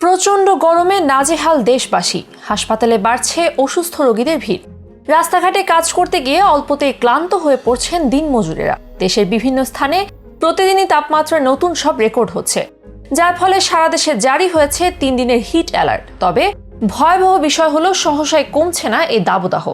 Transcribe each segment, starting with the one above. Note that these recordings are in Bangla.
প্রচণ্ড গরমে নাজেহাল দেশবাসী। হাসপাতালে বাড়ছে অসুস্থ রোগীদের ভিড়। রাস্তাঘাটে কাজ করতে গিয়ে অল্পতেই ক্লান্ত হয়ে পড়ছেন দিনমজুরেরা। দেশের বিভিন্ন স্থানে প্রতিদিনই তাপমাত্রা নতুন সব রেকর্ড হচ্ছে। যার ফলে সারা দেশে জারি হয়েছে তিন দিনের হিট অ্যালার্ট। তবে ভয়াবহ বিষয় হলো সহসায় কমছে না এই দাবদাহ।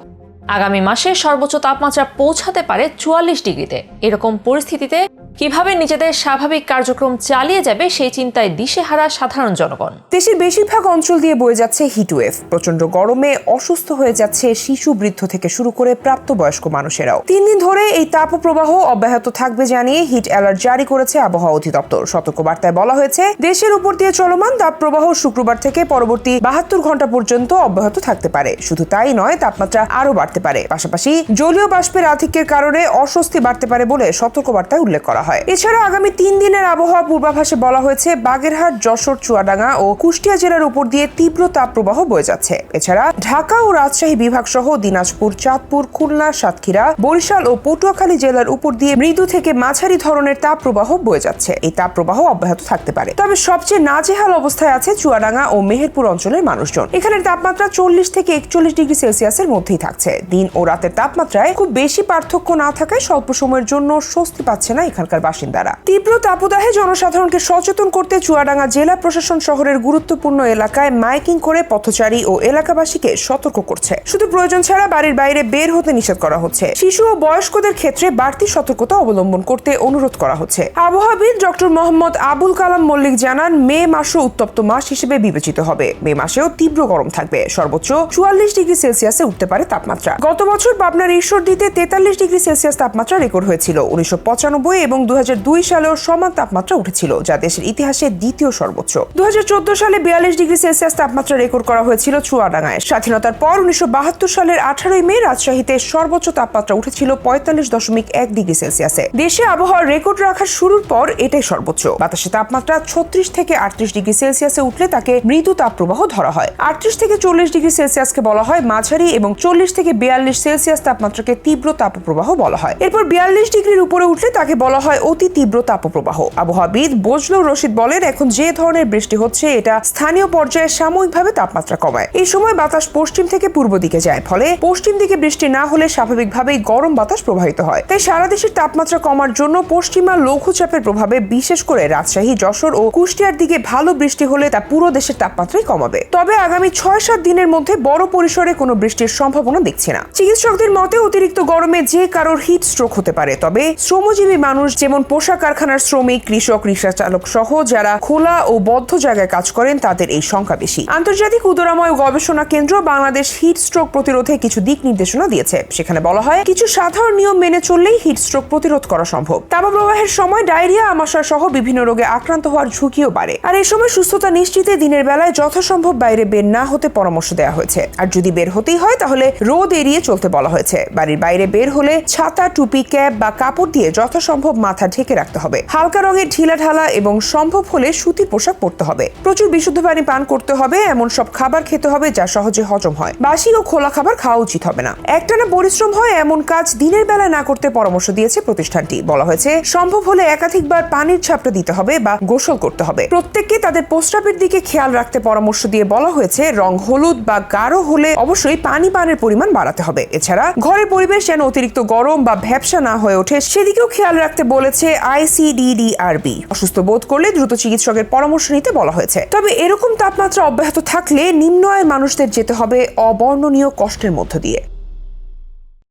আগামী মাসে সর্বোচ্চ তাপমাত্রা পৌঁছাতে পারে চুয়াল্লিশ ডিগ্রিতে। এরকম পরিস্থিতিতে কীভাবে নিজেদের স্বাভাবিক কার্যক্রম চালিয়ে যাবে সেই চিন্তায় দিশেহারা সাধারণ জনগণ। দেশের বেশিরভাগ অঞ্চল দিয়ে বয়ে যাচ্ছে হিটওয়েভ প্রচণ্ড গরমে অসুস্থ হয়ে যাচ্ছে শিশু বৃদ্ধ থেকে শুরু করে প্রাপ্তবয়স্ক মানুষেরাও। তিন দিন ধরে এই তাপপ্রবাহ অব্যাহত থাকবে জানিয়ে হিট অ্যালার্ট জারি করেছে আবহাওয়া অধিদপ্তর। সতর্কবার্তায় বলা হয়েছে, দেশের উপর দিয়ে চলমান তাপপ্রবাহ শুক্রবার থেকে পরবর্তী বাহাত্তর ঘণ্টা পর্যন্ত অব্যাহত থাকতে পারে। শুধু তাই নয়, তাপমাত্রা আরও বাড়তে পারে। পাশাপাশি জলীয় বাষ্পের আধিক্যের কারণে অস্বস্তি বাড়তে পারে বলে সতর্কবার্তায় উল্লেখ করা হয়। এছাড়া আগামী তিন দিনের আবহাওয়া পূর্বাভাসে বলা হয়েছে, বাগেরহাট, যশোর, চুয়াডাঙ্গা ও কুষ্টিয়া জেলার উপর দিয়ে তীব্র তাপপ্রবাহ বয়ে যাচ্ছে। এছাড়া ঢাকা ও রাজশাহী বিভাগ সহ দিনাজপুর, চাঁদপুর, খুলনা, সাতক্ষীরা, বরিশাল ও পটুয়াখালী জেলার উপর দিয়ে মৃদু থেকে মাঝারি ধরনের তাপপ্রবাহ বয়ে যাচ্ছে। এই তাপপ্রবাহ অব্যাহত থাকতে পারে। তবে সবচেয়ে নাজেহাল অবস্থায় আছে চুয়াডাঙ্গা ও মেহেরপুর অঞ্চলের মানুষজন। এখানের তাপমাত্রা চল্লিশ থেকে একচল্লিশ ডিগ্রি সেলসিয়াসের মধ্যেই থাকছে। দিন ও রাতের তাপমাত্রায় খুব বেশি পার্থক্য না থাকায় স্বল্প সময়ের জন্য স্বস্তি পাচ্ছে না এখানকার বাসিন্দারা। তীব্র তাপদাহে জনসাধারণকে সচেতন করতে চুয়াডাঙ্গা জেলা প্রশাসন শহরের গুরুত্বপূর্ণ এলাকায় মাইকিং করে পথচারী ও এলাকাবাসীকে সতর্ক করছে। শুধু প্রয়োজন ছাড়া বাড়ির বাইরে বের হতে নিষেধ করা হচ্ছে। শিশু ও বয়স্কদের ক্ষেত্রে বাড়তি সতর্কতা অবলম্বন করতে অনুরোধ করা হচ্ছে। আবহাওয়াবিদ ডক্টর মোহাম্মদ আবুল কালাম মল্লিক জানান, মে মাসও উত্তপ্ত মাস হিসেবে বিবেচিত হবে। মে মাসেও তীব্র গরম থাকবে। সর্বোচ্চ চুয়াল্লিশ ডিগ্রি সেলসিয়াসে উঠতে পারে তাপমাত্রা। গত বছর পাবনার ঈশ্বরদীতে তেতাল্লিশ ডিগ্রি সেলসিয়াস তাপমাত্রা রেকর্ড হয়েছিল। উনিশশো পঁচানব্বই এবং দু সালেও সমান তাপমাত্রা উঠেছিল, যা দেশের ইতিহাসে দ্বিতীয় সর্বোচ্চ। দু হাজার চোদ্দ সালে বিয়াল্লিশ ডিগ্রি সেলসিয়াস তাপমাত্রা রেকর্ড করা হয়েছিল চুয়াডাঙ্গায়। স্বাধীনতার পর উনিশশো বাহাত্তর সালের আঠারোই মে রাজশাহীতে সর্বোচ্চ তাপমাত্রা উঠেছিল পঁয়তাল্লিশ দশমিক এক ডিগ্রি সেলসিয়াসে। দেশে আবহাওয়ার রেকর্ড রাখার শুরুর পর এটাই সর্বোচ্চ। বাতাসে তাপমাত্রা ছত্রিশ থেকে আটত্রিশ ডিগ্রি সেলসিয়াসে উঠলে তাকে মৃদু তাপপ্রবাহ ধরা হয়। আটত্রিশ থেকে চল্লিশ ডিগ্রি সেলসিয়াসকে বলা হয় মাঝারি এবং চল্লিশ থেকে বিয়াল্লিশ সেলসিয়াস তাপমাত্রাকে তীব্র তাপপ্রবাহ বলা হয়। এরপর বিয়াল্লিশ ডিগ্রির উপরে উঠলে তাকে বলা হয় অতি তীব্র তাপপ্রবাহ। আবহাওয়াবিদ বজলুর রশিদ বলেন, এখন যে ধরনের বৃষ্টি হচ্ছে, এটা স্থানীয় পর্যায়ে সাময়িকভাবে তাপমাত্রা কমায়। এই সময় বাতাস পশ্চিম থেকে পূর্ব দিকে যায়, ফলে পশ্চিম দিকে বৃষ্টি না হলে স্বাভাবিকভাবেই গরম বাতাস প্রবাহিত হয়। তাই সারা দেশের তাপমাত্রা কমার জন্য পশ্চিমা লঘুচাপের প্রভাবে, বিশেষ করে রাজশাহী, যশোর ও কুষ্টিয়ার দিকে ভালো বৃষ্টি হলে তা পুরো দেশের তাপমাত্রাই কমাবে। তবে আগামী ছয় সাত দিনের মধ্যে বড় পরিসরে কোনো বৃষ্টির সম্ভাবনা দেখছি না। চিকিৎসকদের মতে, অতিরিক্ত গরমে যে কারোর হিট স্ট্রোক হতে পারে, তবে শ্রমজীবী মানুষ যেমন পোশাক কারখানার শ্রমিক, কৃষক রিক্সা চালক সহ যারা খোলা ও বদ্ধ জায়গায় কাজ করেন, তাদের এই সংখ্যা বেশি। আন্তর্জাতিক উদরাময় গবেষণা কেন্দ্র বাংলাদেশ হিট স্ট্রোক প্রতিরোধে কিছু দিক নির্দেশনা দিয়েছে। সেখানে বলা হয়, কিছু সাধারণ নিয়ম মেনে চললেই হিট স্ট্রোক প্রতিরোধ করা সম্ভব। তাপপ্রবাহের সময় ডায়রিয়া, আমাশয় সহ বিভিন্ন রোগে আক্রান্ত হওয়ার ঝুঁকিও বাড়ে। আর এই সময় সুস্থতা নিশ্চিতে দিনের বেলায় যথাসম্ভব বাইরে বের না হতে পরামর্শ দেওয়া হয়েছে। আর যদি বের হতেই হয়, তাহলে রোদ এড়িয়ে চলতে বলা হয়েছে। বাড়ির বাইরে বের হলে ছাতা, টুপি, ক্যাপ বা কাপড় দিয়ে যথাসম্ভব মাথা ঢেকে রাখতে হবে। হালকা রঙের ঢিলা ঢালা এবং সম্ভব হলে সুতির পোশাক পরতে হবে। প্রচুর বিশুদ্ধ পানি পান করতে হবে, এমন সব খাবার খেতে হবে যা সহজে হজম হয়। বাসি ও খোলা খাবার খাওয়া উচিত হবে না। একটানা পরিশ্রম হয়, এমন কাজ দিনের বেলা না করতে পরামর্শ দিয়েছে প্রতিষ্ঠানটি। বলা হয়েছে, সম্ভব হলে একাধিকবার পানির ছাপটা দিতে হবে বা গোসল করতে হবে। প্রত্যেককে তাদের প্রস্রাবের দিকে খেয়াল রাখতে পরামর্শ দিয়ে বলা হয়েছে, রং হলুদ বা গাঢ় হলে অবশ্যই পানি পানের পরিমাণ বাড়াতে হবে। এছাড়া, ঘরের পরিবেশ যেন অতিরিক্ত গরম বা ভ্যাবসা না হয়ে ওঠে, সেদিকেও খেয়াল রাখতে বলেছে আইসিডিডিআরবি অসুস্থ বোধ করলে দ্রুত চিকিৎসকের পরামর্শ নিতে বলা হয়েছে। তবে এরকম তাপমাত্রা অব্যাহত থাকলে নিম্ন আয়ের মানুষদের যেতে হবে অবর্ণনীয় কষ্টের মধ্য দিয়ে।